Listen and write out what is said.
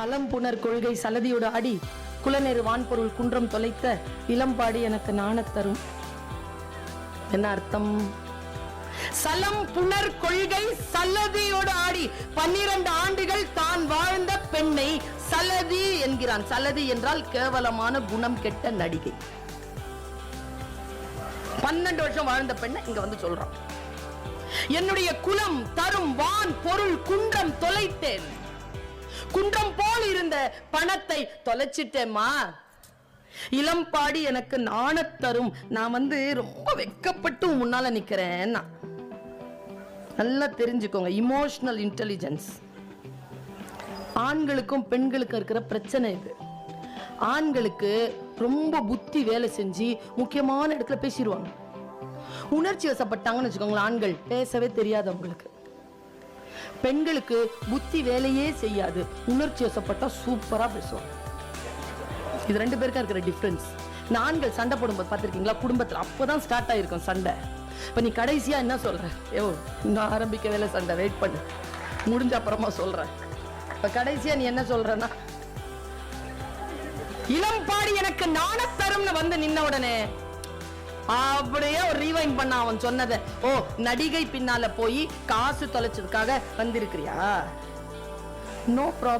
சலம் புனர் கொள்கை சலதியோட அடி குலநெரு வான்பொருள் குன்றம் தொலைத்த இளம்பாடி எனக்கு நாணத் தரும். என்ன அர்த்தம்? சலம் புனர் கொள்கை சலதியோடு ஆடி பன்னிரண்டு ஆண்டுகள் தான் வாழ்ந்த பெண்ணை சலதி என்கிறான். சலதி என்றால் கேவலமான குணம் கெட்ட நடிகை. பன்னெண்டு வருஷம் வாழ்ந்த பெண்ணை இங்க வந்து சொல்றான். என்னுடைய குலம் தரும் வான் பொருள் குன்றம் தொலைத்தேன். குன்றம் போல் இருந்த பணத்தை தொலைச்சிட்டேம்மா. இளம்பாடி எனக்கு நாணத்தரும் நான் வந்து ரொம்ப வெக்கப்பட்டு முன்னால நிக்கிறேன். நல்லா தெரிஞ்சுக்கோங்க இமோஷனல் இன்டெலிஜென்ஸ் ஆண்களுக்கும் பெண்களுக்கும் இருக்கிற பிரச்சனை இது. ஆண்களுக்கு ரொம்ப புத்தி வேலை செஞ்சு முக்கியமான இடத்துல பேசிடுவாங்க. உணர்ச்சி வசப்பட்டாங்கன்னு வச்சுக்கோங்களேன் ஆண்கள் பேசவே தெரியாது அவங்களுக்கு. பெண்களுக்கு புத்தி வேலையே செய்யாது. உணர்ச்சி வசப்பட்டா சூப்பரா பேசுவோம் இது ரெண்டு பேருக்கும் இருக்கிற டிஃப்ரென்ஸ் இந்த ஆண்கள் சண்டை போடும்போது பார்த்திருக்கீங்களா? குடும்பத்துல அப்போதான் ஸ்டார்ட் ஆயிருக்கும் சண்டை. இப்ப நீ கடைசியா என்ன சொல்ற? ஐயோ இன்னும் ஆரம்பிக்க வேலை சண்டை. வெயிட் பண்ணு. முடிஞ்ச அப்புறமா சொல்றேன். இப்ப கடைசியா நீ என்ன சொல்றன்னா இளம் பாடி எனக்கு நாணத்தரும்னு வந்து நின்ன உடனே அப்படியே ஒரு ரீவைண்ட் பண்ண அவன் சொன்னதை. ஓ நடிகை பின்னால போய் காசு தொலைச்சதுக்காக வந்திருக்கிறியா? No problem